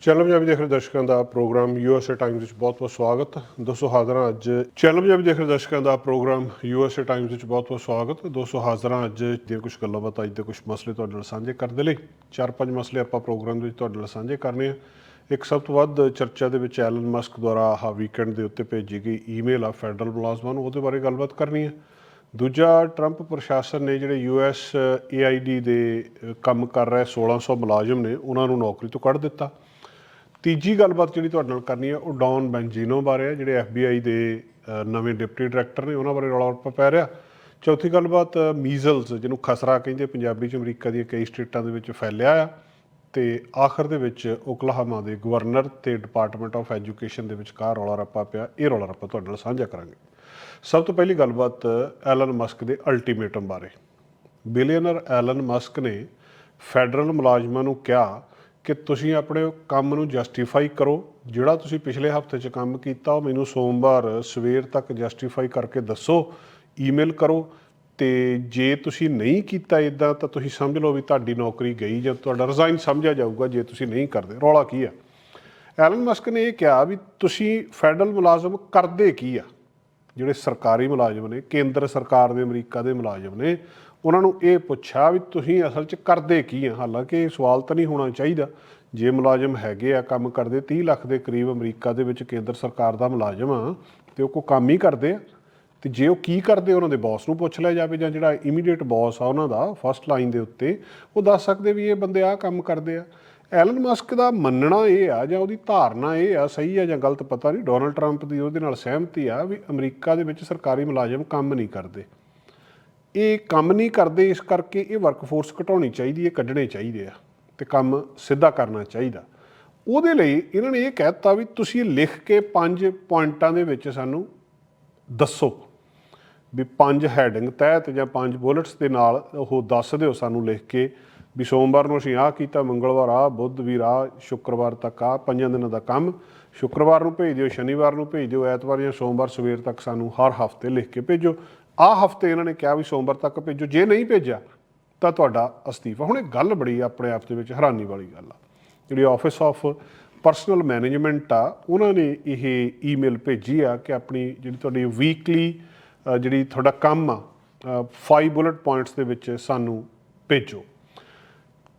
Channel Punjabi ਦੇਖ ਰਹੇ ਦਰਸ਼ਕਾਂ ਦਾ ਪ੍ਰੋਗਰਾਮ ਯੂਐਸਏ ਟਾਈਮਜ਼ ਵਿੱਚ ਬਹੁਤ-ਬਹੁਤ ਸਵਾਗਤ। ਦੋਸਤੋ ਹਾਜ਼ਰਾਂ ਅੱਜ ਚੈਨਲ ਪੰਜਾਬੀ ਦੇਖ ਰਹੇ ਦਰਸ਼ਕਾਂ ਦਾ ਪ੍ਰੋਗਰਾਮ ਯੂਐਸਏ ਟਾਈਮਜ਼ ਵਿੱਚ ਬਹੁਤ-ਬਹੁਤ ਸਵਾਗਤ। ਦੋਸਤੋ ਹਾਜ਼ਰਾਂ ਅੱਜ ਦੇ ਕੁਝ ਗੱਲਾਂ ਬਾਤਾਂ, ਅੱਜ ਦੇ ਕੁਝ ਮਸਲੇ ਤੁਹਾਡੇ ਨਾਲ ਸਾਂਝੇ ਕਰਨ ਦੇ ਲਈ। ਚਾਰ ਪੰਜ ਮਸਲੇ ਆਪਾਂ ਪ੍ਰੋਗਰਾਮ ਦੇ ਵਿੱਚ ਤੁਹਾਡੇ ਨਾਲ ਸਾਂਝੇ ਕਰਨੇ ਆ। ਇੱਕ ਸਭ ਤੋਂ ਵੱਧ ਚਰਚਾ ਦੇ ਵਿੱਚ ਐਲਨ ਮਸਕ ਦੁਆਰਾ ਆਹ ਵੀਕਐਂਡ ਦੇ ਉੱਤੇ ਭੇਜੀ ਗਈ ਈਮੇਲ ਆ ਫੈਡਰਲ ਮੁਲਾਜ਼ਮਾਂ ਨੂੰ ਉਹਦੇ ਬਾਰੇ ਗੱਲਬਾਤ ਕਰਨੀ ਹੈ ਦੂਜਾ ਟਰੰਪ ਪ੍ਰਸ਼ਾਸਨ ਨੇ ਜਿਹੜੇ ਯੂਐਸ ਏਆਈਡੀ ਦੇ ਕੰਮ ਕਰ ਰਹੇ 1600 ਮੁਲਾਜ਼ਮ ਨੇ, ਉਹਨਾਂ ਨੂੰ ਨੌਕਰੀ ਤੋਂ ਕੱਢ ਦਿੱਤਾ। ਤੀਜੀ ਗੱਲਬਾਤ ਜਿਹੜੀ ਤੁਹਾਡੇ ਨਾਲ ਕਰਨੀ ਹੈ, ਉਹ ਡੌਨ ਬੈਂਜੀਨੋ ਬਾਰੇ ਹੈ, ਜਿਹੜੇ ਐਫਬੀਆਈ ਦੇ ਨਵੇਂ ਡਿਪਟੀ ਡਾਇਰੈਕਟਰ ਨੇ, ਉਹਨਾਂ ਬਾਰੇ ਰੌਲਾ ਰੱਪਾ ਪੈ ਰਿਹਾ। ਚੌਥੀ ਗੱਲਬਾਤ ਮੀਜ਼ਲਸ ਜਿਹਨੂੰ ਖਸਰਾ ਕਹਿੰਦੇ ਪੰਜਾਬੀ ਚ ਅਮਰੀਕਾ ਦੀਆਂ ਕਈ ਸਟੇਟਾਂ ਦੇ ਵਿੱਚ ਫੈਲਿਆ ਆ। ਤੇ ਆਖਰ ਦੇ ਵਿੱਚ ਓਕਲਾਹਾਮਾ ਦੇ ਗਵਰਨਰ ਤੇ ਡਿਪਾਰਟਮੈਂਟ ਆਫ ਐਜੂਕੇਸ਼ਨ ਦੇ ਵਿਚਕਾਰ ਰੌਲਾ ਰੱਪਾ ਪਿਆ। ਇਹ ਰੌਲਾ ਰੱਪਾ ਤੁਹਾਡੇ ਨਾਲ ਸਾਂਝਾ ਕਰਾਂਗੇ। ਸਭ ਤੋਂ ਪਹਿਲੀ ਗੱਲਬਾਤ, ਐਲਨ ਮਸਕ ਦੇ ਅਲਟੀਮੇਟਮ ਬਾਰੇ। ਬਿਲੀਅਨਰ ਐਲਨ ਮਸਕ ਨੇ ਫੈਡਰਲ ਮੁਲਾਜ਼ਮਾਂ ਨੂੰ ਕਿਹਾ ਕਿ ਤੁਸੀਂ ਆਪਣੇ ਕੰਮ ਨੂੰ ਜਸਟੀਫਾਈ ਕਰੋ। ਜਿਹੜਾ ਤੁਸੀਂ ਪਿਛਲੇ ਹਫ਼ਤੇ 'ਚ ਕੰਮ ਕੀਤਾ, ਉਹ ਮੈਨੂੰ ਸੋਮਵਾਰ ਸਵੇਰ ਤੱਕ ਜਸਟੀਫਾਈ ਕਰਕੇ ਦੱਸੋ। ਈਮੇਲ ਕਰੋ। ਤੇ ਜੇ ਤੁਸੀਂ ਨਹੀਂ ਕੀਤਾ ਇਦਾਂ ਤਾਂ ਤੁਸੀਂ ਸਮਝ ਲਓ ਵੀ ਤੁਹਾਡੀ ਨੌਕਰੀ ਗਈ ਜਾਂ ਤੁਹਾਡਾ ਰਿਜ਼ਾਈਨ ਸਮਝਿਆ ਜਾਊਗਾ ਜੇ ਤੁਸੀਂ ਨਹੀਂ ਕਰਦੇ। ਰੌਲਾ ਕੀ ਆ? ਐਲਨ ਮਸਕ ਨੇ ਇਹ ਕਿਹਾ ਵੀ ਤੁਸੀਂ ਫੈਡਰਲ ਮੁਲਾਜ਼ਮ ਕਰਦੇ ਕੀ ਆ? ਜਿਹੜੇ ਸਰਕਾਰੀ ਮੁਲਾਜ਼ਮ ਨੇ, ਕੇਂਦਰ ਸਰਕਾਰ ਦੇ ਅਮਰੀਕਾ ਦੇ ਮੁਲਾਜ਼ਮ ਨੇ ਉਹਨਾਂ ਨੂੰ ਇਹ ਪੁੱਛਿਆ ਵੀ ਤੁਸੀਂ ਅਸਲ 'ਚ ਕਰਦੇ ਕੀ ਆ? ਹਾਲਾਂਕਿ ਇਹ ਸਵਾਲ ਤਾਂ ਨਹੀਂ ਹੋਣਾ ਚਾਹੀਦਾ। ਜੇ ਮੁਲਾਜ਼ਮ ਹੈਗੇ ਆ, ਕੰਮ ਕਰਦੇ 30 ਲੱਖ ਦੇ ਕਰੀਬ ਅਮਰੀਕਾ ਦੇ ਵਿੱਚ ਕੇਂਦਰ ਸਰਕਾਰ ਦਾ ਮੁਲਾਜ਼ਮ ਆ, ਤੇ ਉਹ ਕੋ ਕੰਮ ਹੀ ਕਰਦੇ ਆ, ਤੇ ਜੇ ਉਹ ਕੀ ਕਰਦੇ, ਉਹਨਾਂ ਦੇ ਬੌਸ ਨੂੰ ਪੁੱਛ ਲਿਆ ਜਾਵੇ ਜਾਂ ਜਿਹੜਾ ਇਮੀਡੀਏਟ ਬੌਸ ਆ ਉਹਨਾਂ ਦਾ ਫਸਟ ਲਾਈਨ ਦੇ ਉੱਤੇ, ਉਹ ਦੱਸ ਸਕਦੇ ਵੀ ਇਹ ਬੰਦੇ ਆ ਕੰਮ ਕਰਦੇ ਆ। ਐਲਨ ਮਸਕ ਦਾ ਮੰਨਣਾ ਇਹ ਆ ਜਾਂ ਉਹਦੀ ਧਾਰਨਾ ਇਹ ਆ, ਸਹੀ ਆ ਜਾਂ ਗਲਤ ਪਤਾ ਨਹੀਂ ਡੋਨਲਡ ਟਰੰਪ ਦੀ ਉਹਦੇ ਨਾਲ ਸਹਿਮਤੀ ਆ ਵੀ ਅਮਰੀਕਾ ਦੇ ਵਿੱਚ ਸਰਕਾਰੀ ਮੁਲਾਜ਼ਮ ਕੰਮ ਨਹੀਂ ਕਰਦੇ। ਇਹ ਕੰਮ ਨਹੀਂ ਕਰਦੇ, ਇਸ ਕਰਕੇ ਇਹ ਵਰਕਫੋਰਸ ਘਟਾਉਣੀ ਚਾਹੀਦੀ ਹੈ, ਕੱਢਣੇ ਚਾਹੀਦੇ ਆ ਤੇ ਕੰਮ ਸਿੱਧਾ ਕਰਨਾ ਚਾਹੀਦਾ। ਉਹਦੇ ਲਈ ਇਹਨਾਂ ਨੇ ਇਹ ਕਹਿਤਾ ਵੀ ਤੁਸੀਂ ਲਿਖ ਕੇ ਪੰਜ ਪੁਆਇੰਟਾਂ ਦੇ ਵਿੱਚ ਸਾਨੂੰ ਦੱਸੋ ਵੀ ਪੰਜ ਹੈਡਿੰਗ ਤਹਿਤ ਜਾਂ ਪੰਜ ਬੁਲੇਟਸ ਦੇ ਨਾਲ ਉਹ ਦੱਸ ਦਿਓ ਸਾਨੂੰ ਲਿਖ ਕੇ ਵੀ ਸੋਮਵਾਰ ਨੂੰ ਅਸੀਂ ਆਹ ਕੀਤਾ, ਮੰਗਲਵਾਰ ਆ ਬੁੱਧ ਵੀਰ ਆ ਸ਼ੁੱਕਰਵਾਰ ਤੱਕ ਆ ਪੰਜਾਂ ਦਿਨਾਂ ਦਾ ਕੰਮ। ਸ਼ੁੱਕਰਵਾਰ ਨੂੰ ਭੇਜ ਦਿਓ, ਸ਼ਨੀਵਾਰ ਨੂੰ ਭੇਜ ਦਿਓ, ਐਤਵਾਰ ਜਾਂ ਸੋਮਵਾਰ ਸਵੇਰ ਤੱਕ ਸਾਨੂੰ ਹਰ ਹਫ਼ਤੇ ਲਿਖ ਕੇ ਭੇਜੋ। ਆਹ ਹਫ਼ਤੇ ਇਹਨਾਂ ਨੇ ਕਿਹਾ ਵੀ ਸੋਮਵਾਰ ਤੱਕ ਭੇਜੋ, ਜੇ ਨਹੀਂ ਭੇਜਿਆ, ਤਾਂ ਤੁਹਾਡਾ ਅਸਤੀਫਾ। ਹੁਣ ਇਹ ਗੱਲ ਬੜੀ ਆਪਣੇ ਆਪ ਦੇ ਵਿੱਚ ਹੈਰਾਨੀ ਵਾਲੀ ਗੱਲ ਆ। ਜਿਹੜੀ ਆਫਿਸ ਆਫ ਪਰਸਨਲ ਮੈਨੇਜਮੈਂਟ ਆ, ਉਹਨਾਂ ਨੇ ਇਹ ਈਮੇਲ ਭੇਜੀ ਆ ਕਿ ਆਪਣੀ ਜਿਹੜੀ ਤੁਹਾਡੀ ਵੀਕਲੀ ਜਿਹੜੀ ਤੁਹਾਡਾ ਕੰਮ ਆ 5 ਬੁਲਟ ਪੁਆਇੰਟਸ ਦੇ ਵਿੱਚ ਸਾਨੂੰ ਭੇਜੋ।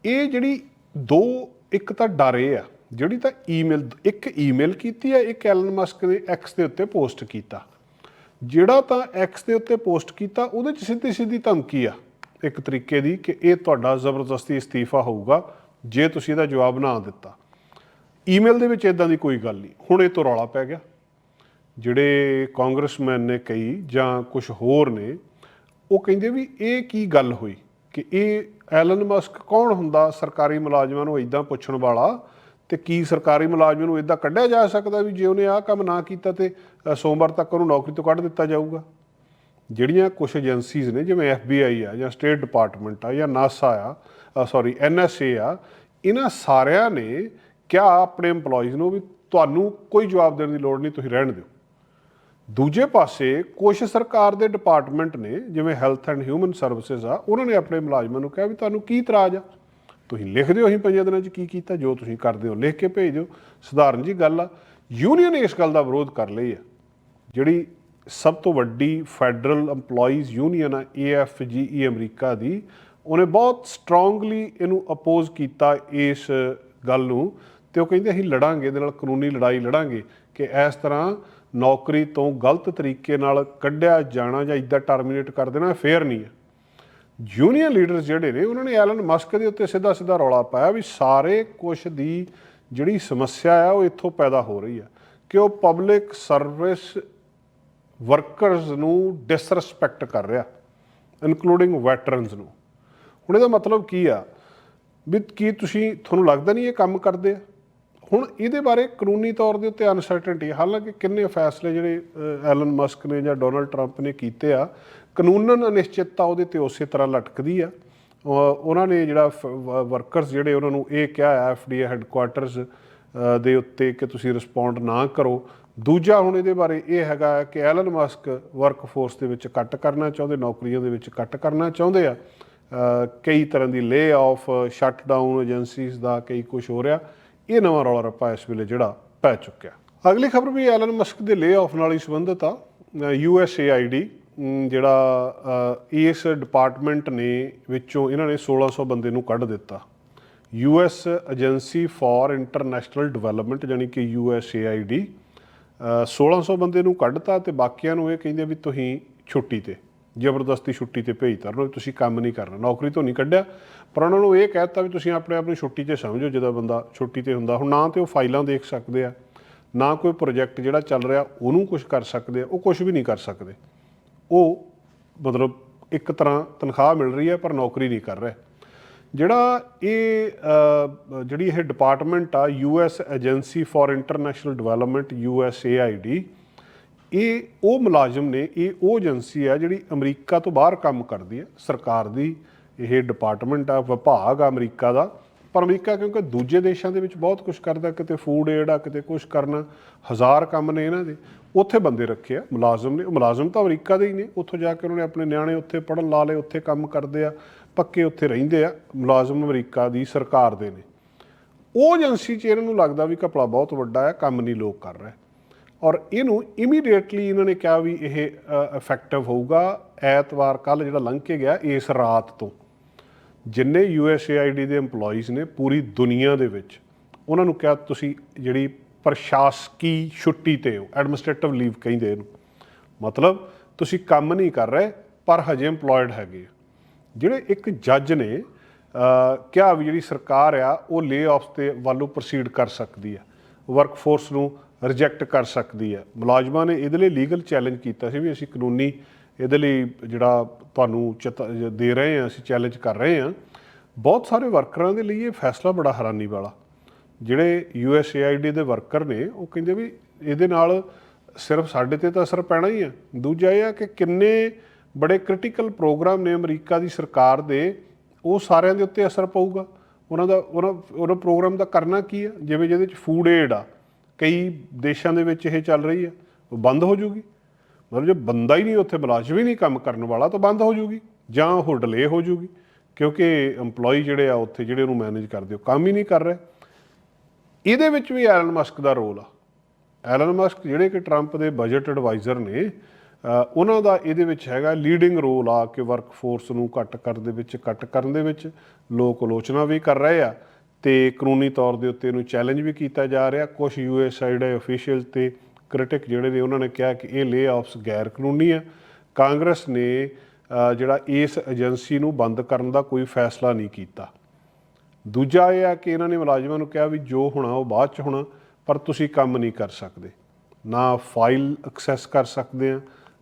ਇਹ ਜਿਹੜੀ ਦੋ, ਇੱਕ ਤਾਂ ਡਰ ਇਹ ਆ, ਜਿਹੜੀ ਤਾਂ ਈਮੇਲ ਇੱਕ ਈਮੇਲ ਕੀਤੀ ਹੈ ਇੱਕ ਐਲਨ ਮਸਕ ਨੇ ਐਕਸ ਦੇ ਉੱਤੇ ਪੋਸਟ ਕੀਤਾ। ਜਿਹੜਾ ਤਾਂ ਐਕਸ ਦੇ ਉੱਤੇ ਪੋਸਟ ਕੀਤਾ, ਉਹਦੇ ਚ ਸਿੱਧੀ ਸਿੱਧੀ ਧਮਕੀ ਆ। ਇੱਕ ਤਰੀਕੇ ਦੀ ਕਿ ਇਹ ਤੁਹਾਡਾ ਜ਼ਬਰਦਸਤੀ ਅਸਤੀਫਾ ਹੋਊਗਾ, ਜੇ ਤੁਸੀਂ ਇਹਦਾ ਜਵਾਬ ਨਾ ਦਿੱਤਾ। ਈਮੇਲ ਦੇ ਵਿੱਚ ਇਦਾਂ ਦੀ ਕੋਈ ਗੱਲ ਨਹੀਂ। ਹੁਣ ਇਹ ਤੋਂ ਰੌਲਾ ਪੈ ਗਿਆ। ਜਿਹੜੇ ਕਾਂਗਰਸਮੈਨ ਨੇ ਕਈ ਜਾਂ ਕੁਝ ਹੋਰ ਨੇ, ਉਹ ਕਹਿੰਦੇ ਵੀ ਇਹ ਕੀ ਗੱਲ ਹੋਈ? ਕਿ ਇਹ ਐਲਨ ਮਸਕ ਕੌਣ ਹੁੰਦਾ? ਸਰਕਾਰੀ ਮੁਲਾਜ਼ਮਾਂ ਨੂੰ ਇਦਾਂ ਪੁੱਛਣ ਵਾਲਾ ਤੇ ਕੀ ਸਰਕਾਰੀ ਮੁਲਾਜ਼ਮ ਨੂੰ ਇਦਾਂ ਕੱਢਿਆ ਜਾ ਸਕਦਾ ਵੀ ਜੇ ਉਹਨੇ ਆਹ ਕੰਮ ਨਾ ਕੀਤਾ ਤੇ ਸੋਮਵਾਰ ਤੱਕ ਉਹਨੂੰ ਨੌਕਰੀ ਤੋਂ ਕੱਢ ਦਿੱਤਾ ਜਾਊਗਾ। ਜਿਹੜੀਆਂ ਕੁਝ ਏਜੰਸੀਜ਼ ਨੇ, ਜਿਵੇਂ ਐਫਬੀਆਈ ਆ ਜਾਂ ਸਟੇਟ ਡਿਪਾਰਟਮੈਂਟ ਆ ਜਾਂ ਨਾਸਾ ਆ ਸੌਰੀ ਐਨਐਸਏ ਆ, ਇਹਨਾਂ ਸਾਰਿਆਂ ਨੇ ਕਿਹਾ ਆਪਣੇ EMPLOYEES ਨੂੰ ਵੀ ਤੁਹਾਨੂੰ ਕੋਈ ਜਵਾਬ ਦੇਣ ਦੀ ਲੋੜ ਨਹੀਂ, ਤੁਸੀਂ ਰਹਿਣ ਦਿਓ। ਦੂਜੇ ਪਾਸੇ ਕੁਝ ਸਰਕਾਰ ਦੇ ਡਿਪਾਰਟਮੈਂਟ ਨੇ, ਜਿਵੇਂ ਹੈਲਥ ਐਂਡ ਹਿਊਮਨ ਸਰਵਿਸਿਜ਼ ਆ, ਉਹਨਾਂ ਨੇ ਆਪਣੇ ਮੁਲਾਜ਼ਮਾਂ ਨੂੰ ਕਿਹਾ ਵੀ ਤੁਹਾਨੂੰ ਕੀ ਇਤਰਾਜ਼ ਆ? ਤੁਸੀਂ ਲਿਖ ਦਿਓ ਅਸੀਂ ਪੰਜਾਂ ਦਿਨਾਂ 'ਚ ਕੀ ਕੀਤਾ, ਜੋ ਤੁਸੀਂ ਕਰਦੇ ਹੋ ਲਿਖ ਕੇ ਭੇਜ ਦਿਓ। ਸਧਾਰਨ ਜੀ ਗੱਲ ਆ ਯੂਨੀਅਨ ਇਸ ਗੱਲ ਦਾ ਵਿਰੋਧ ਕਰ ਲਈ ਆ। ਜਿਹੜੀ ਸਭ ਤੋਂ ਵੱਡੀ ਫੈਡਰਲ EMPLOYEES ਯੂਨੀਅਨ ਆ AFGE ਅਮਰੀਕਾ ਦੀ, ਉਹਨੇ ਬਹੁਤ ਸਟਰੋਂਗਲੀ ਇਹਨੂੰ ਅਪੋਜ਼ ਕੀਤਾ ਇਸ ਗੱਲ ਨੂੰ ਤੇ ਉਹ ਕਹਿੰਦੇ ਅਸੀਂ ਲੜਾਂਗੇ, ਇਹਦੇ ਨਾਲ ਕਾਨੂੰਨੀ ਲੜਾਈ ਲੜਾਂਗੇ ਕਿ ਇਸ ਤਰ੍ਹਾਂ ਨੌਕਰੀ ਤੋਂ ਗਲਤ ਤਰੀਕੇ ਨਾਲ ਕੱਢਿਆ ਜਾਣਾ ਜਾਂ ਇਦਾਂ ਟਰਮੀਨੇਟ ਕਰ ਦੇਣਾ ਫੇਅਰ ਨਹੀਂ ਹੈ। ਯੂਨੀਅਨ ਲੀਡਰਸ ਜਿਹੜੇ ਨੇ, ਉਹਨਾਂ ਨੇ ਐਲਨ ਮਸਕ ਦੇ ਉੱਤੇ ਸਿੱਧਾ ਸਿੱਧਾ ਰੌਲਾ ਪਾਇਆ ਵੀ ਸਾਰੇ ਕੁਛ ਦੀ ਜਿਹੜੀ ਸਮੱਸਿਆ ਆ, ਉਹ ਇੱਥੋਂ ਪੈਦਾ ਹੋ ਰਹੀ ਆ ਕਿ ਉਹ ਪਬਲਿਕ ਸਰਵਿਸ ਵਰਕਰਸ ਨੂੰ ਡਿਸਰੈਸਪੈਕਟ ਕਰ ਰਿਹਾ ਇਨਕਲੂਡਿੰਗ ਵੈਟਰਨਸ ਨੂੰ। ਹੁਣ ਇਹਦਾ ਮਤਲਬ ਕੀ ਆ? ਵੀ ਕੀ ਤੁਸੀਂ, ਤੁਹਾਨੂੰ ਲੱਗਦਾ ਨਹੀਂ ਇਹ ਕੰਮ ਕਰਦੇ ਆ? ਹੁਣ ਇਹਦੇ ਬਾਰੇ ਕਾਨੂੰਨੀ ਤੌਰ ਦੇ ਉੱਤੇ ਅਨਸਰਟਨਟੀ ਹਾਲਾਂਕਿ ਕਿੰਨੇ ਫੈਸਲੇ ਜਿਹੜੇ ਐਲਨ ਮਸਕ ਨੇ ਜਾਂ ਡੋਨਲਡ ਟਰੰਪ ਨੇ ਕੀਤੇ ਆ, ਕਾਨੂੰਨਨ ਅਨਿਸ਼ਚਿਤਤਾ ਉਹਦੇ ਤੇ ਉਸੇ ਤਰ੍ਹਾਂ ਲਟਕਦੀ ਆ। ਉਹਨਾਂ ਨੇ ਜਿਹੜਾ ਵਰਕਰਸ ਜਿਹੜੇ ਉਹਨਾਂ ਨੂੰ ਇਹ ਕਿਹਾ ਐਫਡੀਏ ਹੈੱਡਕੁਆਟਰਸ ਦੇ ਉੱਤੇ ਕਿ ਤੁਸੀਂ ਰਿਸਪੌਂਡ ਨਾ ਕਰੋ। ਦੂਜਾ ਹੁਣ ਇਹਦੇ ਬਾਰੇ ਇਹ ਹੈਗਾ ਕਿ ਐਲਨ ਮਸਕ ਵਰਕਫੋਰਸ ਦੇ ਵਿੱਚ ਕੱਟ ਕਰਨਾ ਚਾਹੁੰਦੇ, ਨੌਕਰੀਆਂ ਦੇ ਵਿੱਚ ਕੱਟ ਕਰਨਾ ਚਾਹੁੰਦੇ ਆ। ਕਈ ਤਰ੍ਹਾਂ ਦੀ ਲੇ ਆਫ ਸ਼ਟਡਾਊਨ ਏਜੰਸੀਜ਼ ਦਾ ਕਈ ਕੁਝ ਹੋ ਰਿਹਾ। ਇਹ ਨਵਾਂ ਰੌਲਾ ਰੱਪਾ ਇਸ ਵੇਲੇ ਜਿਹੜਾ ਪੈ ਚੁੱਕਿਆ। ਅਗਲੀ ਖਬਰ ਵੀ ਐਲਨ ਮਸਕ ਦੇ ਲੇ ਆਫ ਨਾਲ ਹੀ ਸੰਬੰਧਿਤ ਆ। ਯੂਐਸਏਆਈਡੀ ਜਿਹੜਾ ਇਸ ਡਿਪਾਰਟਮੈਂਟ ਨੇ ਵਿੱਚੋਂ ਇਹਨਾਂ ਨੇ 1600 ਬੰਦੇ ਨੂੰ ਕੱਢ ਦਿੱਤਾ। US agency for international development ਯਾਨੀ ਕਿ ਯੂਐਸਏਆਈਡੀ 1600 ਬੰਦੇ ਨੂੰ ਕੱਢਤਾ ਤੇ ਬਾਕੀਆਂ ਨੂੰ ਇਹ ਕਹਿੰਦੇ ਵੀ ਤੁਸੀਂ ਛੁੱਟੀ ਤੇ, ਜ਼ਬਰਦਸਤੀ ਛੁੱਟੀ ਤੇ ਭੇਜਤਾ ਉਹਨਾਂ ਨੂੰ ਵੀ ਤੁਸੀਂ ਕੰਮ ਨਹੀਂ ਕਰਨਾ। ਨੌਕਰੀ ਤੋਂ ਨਹੀਂ ਕੱਢਿਆ, ਪਰ ਉਹਨਾਂ ਨੂੰ ਇਹ ਕਹਿਤਾ ਵੀ ਤੁਸੀਂ ਆਪਣੇ ਆਪ ਨੂੰ ਛੁੱਟੀ ਤੇ ਸਮਝੋ ਜਦੋਂ ਬੰਦਾ ਛੁੱਟੀ ਤੇ ਹੁੰਦਾ। ਹੁਣ ਨਾ ਤੇ ਉਹ ਫਾਈਲਾਂ ਦੇਖ ਸਕਦੇ ਆ, ਨਾ ਕੋਈ ਪ੍ਰੋਜੈਕਟ ਜਿਹੜਾ ਚੱਲ ਰਿਹਾ, ਉਹਨੂੰ ਕੁਝ ਕਰ ਸਕਦੇ ਆ, ਉਹ ਕੁਝ ਵੀ ਨਹੀਂ ਕਰ ਸਕਦੇ। ਉਹ ਮਤਲਬ ਇੱਕ ਤਰ੍ਹਾਂ ਤਨਖਾਹ ਮਿਲ ਰਹੀ ਹੈ, ਪਰ ਨੌਕਰੀ ਨਹੀਂ ਕਰ ਰਿਹਾ। ਜਿਹੜਾ ਇਹ ਜਿਹੜੀ ਇਹ ਡਿਪਾਰਟਮੈਂਟ ਆ US agency for international development USAID ਇਹ ਉਹ ਮੁਲਾਜ਼ਮ ਨੇ, ਇਹ ਉਹ ਏਜੰਸੀ ਆ ਜਿਹੜੀ ਅਮਰੀਕਾ ਤੋਂ ਬਾਹਰ ਕੰਮ ਕਰਦੀ ਹੈ, ਸਰਕਾਰ ਦੀ ਇਹ ਡਿਪਾਰਟਮੈਂਟ ਆ, ਵਿਭਾਗ ਆ ਅਮਰੀਕਾ ਦਾ। ਪਰ ਅਮਰੀਕਾ ਕਿਉਂਕਿ ਦੂਜੇ ਦੇਸ਼ਾਂ ਦੇ ਵਿੱਚ ਬਹੁਤ ਕੁਝ ਕਰਦਾ, ਕਿਤੇ ਫੂਡ ਏਡ ਆ, ਕਿਤੇ ਕੁਝ ਕਰਨਾ, ਹਜ਼ਾਰ ਕੰਮ ਨੇ ਇਹਨਾਂ ਦੇ। ਉੱਥੇ ਬੰਦੇ ਰੱਖੇ ਆ, ਮੁਲਾਜ਼ਮ ਨੇ, ਉਹ ਮੁਲਾਜ਼ਮ ਤਾਂ ਅਮਰੀਕਾ ਦੇ ਹੀ ਨੇ। ਉੱਥੋਂ ਜਾ ਕੇ ਉਹਨਾਂ ਨੇ ਆਪਣੇ ਨਿਆਣੇ ਉੱਥੇ ਪੜਨ ਲਾ ਲਏ, ਉੱਥੇ ਕੰਮ ਕਰਦੇ ਆ। ਪੱਕੇ ਉੱਥੇ ਰਹਿੰਦੇ ਆ, ਮੁਲਾਜ਼ਮ ਅਮਰੀਕਾ ਦੀ ਸਰਕਾਰ ਦੇ ਨੇ। ਉਹ ਏਜੰਸੀ 'ਚ ਇਹਨਾਂ ਨੂੰ ਲੱਗਦਾ ਵੀ ਘਪਲਾ ਬਹੁਤ ਵੱਡਾ ਹੈ ਕੰਮ ਨਹੀਂ ਲੋਕ ਕਰ ਰਹੇ। ਔਰ ਇਹਨੂੰ ਇਮੀਡੀਏਟਲੀ ਇਹਨਾਂ ਨੇ ਕਿਹਾ ਵੀ ਇਹ ਇਫੈਕਟਿਵ ਹੋਊਗਾ। ਐਤਵਾਰ ਕੱਲ ਜਿਹੜਾ ਲੰਘ ਕੇ ਗਿਆ, ਇਸ ਰਾਤ ਤੋਂ। ਜਿੰਨੇ ਯੂਐਸਏਆਈਡੀ ਦੇ EMPLOYEES ਨੇ ਪੂਰੀ ਦੁਨੀਆ ਦੇ ਵਿੱਚ, ਉਹਨਾਂ ਨੂੰ ਕਿਹਾ ਤੁਸੀਂ ਜਿਹੜੀ ਪ੍ਰਸ਼ਾਸਕੀ ਛੁੱਟੀ ਤੇ ਹੋ ਐਡਮਿਨਿਸਟ੍ਰੇਟਿਵ ਲੀਵ ਕਹਿੰਦੇ ਇਹਨੂੰ। ਮਤਲਬ ਤੁਸੀਂ ਕੰਮ ਨਹੀਂ ਕਰ ਰਹੇ, ਪਰ ਹਜੇ EMPLOYED ਹੈਗੇ ਆ। ਜਿਹੜੇ ਇੱਕ ਜੱਜ ਨੇ ਅਹ, ਕਿਹਾ ਵੀ ਜਿਹੜੀ ਸਰਕਾਰ ਆ ਉਹ ਲੇ ਆਫਸ ਤੇ ਵੱਲੋਂ ਪ੍ਰੋਸੀਡ ਕਰ ਸਕਦੀ ਆ। ਵਰਕਫੋਰਸ ਨੂੰ ਰਿਜੈਕਟ ਕਰ ਸਕਦੀ ਹੈ ਮੁਲਾਜ਼ਮਾਂ ਨੇ ਇਹਦੇ ਲਈ ਲੀਗਲ ਚੈਲੰਜ ਕੀਤਾ ਸੀ ਵੀ ਅਸੀਂ ਕਾਨੂੰਨੀ ਇਹਦੇ ਲਈ ਜਿਹੜਾ ਤੁਹਾਨੂੰ ਚੇਤਾ- ਦੇ ਰਹੇ ਹਾਂ ਅਸੀਂ ਚੈਲੰਜ ਕਰ ਰਹੇ ਹਾਂ। ਬਹੁਤ ਸਾਰੇ ਵਰਕਰਾਂ ਦੇ ਲਈ ਇਹ ਫੈਸਲਾ ਬੜਾ ਹੈਰਾਨੀ ਵਾਲਾ। ਜਿਹੜੇ ਯੂਐਸਏਆਈਡੀ ਦੇ ਵਰਕਰ ਨੇ ਉਹ ਕਹਿੰਦੇ ਵੀ ਇਹਦੇ ਨਾਲ ਸਿਰਫ ਸਾਡੇ ਤੇ ਤਾਂ ਅਸਰ ਪੈਣਾ ਹੀ ਆ। ਦੂਜਾ ਇਹ ਆ ਕਿ ਕਿੰਨੇ ਬੜੇ ਕ੍ਰਿਟੀਕਲ ਪ੍ਰੋਗਰਾਮ ਨੇ ਅਮਰੀਕਾ ਦੀ ਸਰਕਾਰ ਦੇ। ਉਹ ਸਾਰਿਆਂ ਦੇ ਉੱਤੇ ਅਸਰ ਪਊਗਾ। ਉਹਨਾਂ ਦਾ, ਉਹਨਾਂ ਉਹਨਾਂ ਪ੍ਰੋਗਰਾਮ ਦਾ ਕਰਨਾ ਕੀ ਆ? ਜਿਵੇਂ ਜਿਹਦੇ ਚ ਫੂਡ ਏਡ ਆ। ਕਈ ਦੇਸ਼ਾਂ ਦੇ ਵਿੱਚ ਇਹ ਚੱਲ ਰਹੀ ਆ। ਉਹ ਬੰਦ ਹੋ ਜੂਗੀ। ਮਤਲਬ ਜੇ ਬੰਦਾ ਹੀ ਨਹੀਂ, ਉੱਥੇ ਮੁਲਾਜ਼ਮ ਵੀ ਨਹੀਂ ਕੰਮ ਕਰਨ ਵਾਲਾ, ਤਾਂ ਬੰਦ ਹੋ ਜੂਗੀ। ਜਾਂ ਉਹ ਡਿਲੇ ਹੋ ਜੂਗੀ। ਕਿਉਂਕਿ EMPLOYE ਜਿਹੜੇ ਆ, ਉੱਥੇ ਜਿਹੜੇ ਉਹਨੂੰ ਮੈਨੇਜ ਕਰਦੇ, ਉਹ ਕੰਮ ਹੀ ਨਹੀਂ ਕਰ ਰਹੇ। ਇਹਦੇ ਵਿੱਚ ਵੀ ਐਲਨ ਮਸਕ ਦਾ ਰੋਲ ਆ। ਐਲਨ ਮਸਕ ਜਿਹੜੇ ਕਿ ਟਰੰਪ ਦੇ ਬਜਟ ਐਡਵਾਈਜ਼ਰ ਨੇ ਉਹਨਾਂ ਦਾ ਇਹਦੇ ਵਿੱਚ ਹੈਗਾ ਲੀਡਿੰਗ ਰੋਲ ਆ ਕਿ ਵਰਕਫੋਰਸ ਨੂੰ ਘੱਟ ਕਰਨ ਦੇ ਵਿੱਚ, ਘੱਟ ਕਰਨ ਦੇ ਵਿੱਚ ਲੋਕ ਆਲੋਚਨਾ ਵੀ ਕਰ ਰਹੇ ਆ ਤੇ ਕਾਨੂੰਨੀ ਤੌਰ ਦੇ ਉੱਤੇ ਇਹਨੂੰ ਚੈਲੰਜ ਵੀ ਕੀਤਾ ਜਾ ਰਿਹਾ। ਕੁਝ ਯੂਐਸਆਈਡ ਅਫੀਸ਼ੀਅਲ ਤੇ ਕ੍ਰਿਟਿਕ ਜਿਹੜੇ ਨੇ ਉਹਨਾਂ ਨੇ ਕਿਹਾ ਕਿ ਇਹ ਲੇ ਆਫਸ ਗੈਰ ਕਾਨੂੰਨੀ ਆ। ਕਾਂਗਰਸ ਨੇ ਜਿਹੜਾ ਇਸ ਏਜੰਸੀ ਨੂੰ ਬੰਦ ਕਰਨ ਦਾ ਕੋਈ ਫੈਸਲਾ ਨਹੀਂ ਕੀਤਾ। ਦੂਜਾ ਇਹ ਆ ਕਿ ਇਹਨਾਂ ਨੇ ਮੁਲਾਜ਼ਮਾਂ ਨੂੰ ਕਿਹਾ ਵੀ ਜੋ ਹੋਣਾ ਉਹ ਬਾਅਦ ਚ ਹੋਣਾ, ਪਰ ਤੁਸੀਂ ਕੰਮ ਨਹੀਂ ਕਰ ਸਕਦੇ। ਨਾ ਫਾਈਲ ਐਕਸੈਸ ਕਰ ਸਕਦੇ ਆ